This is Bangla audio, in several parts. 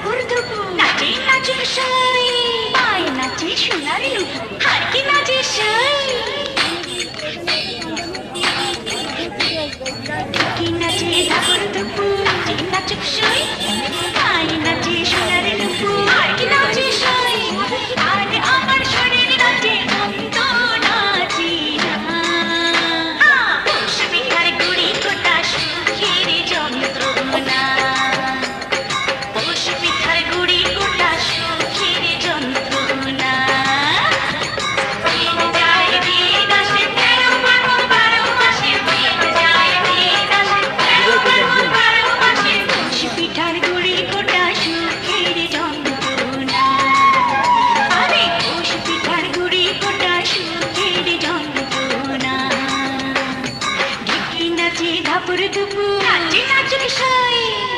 সাগর দুপুর নাচে নাচে সাই দুপুর দুপুর নাচে নাচে সয়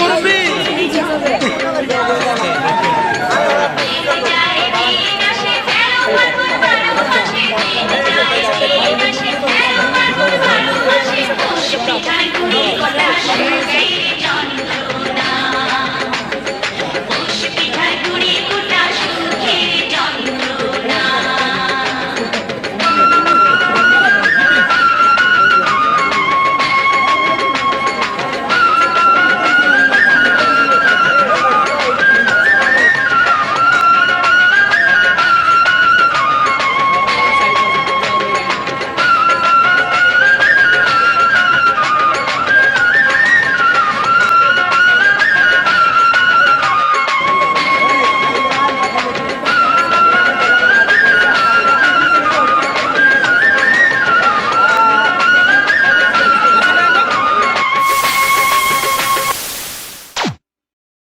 মুরব্বী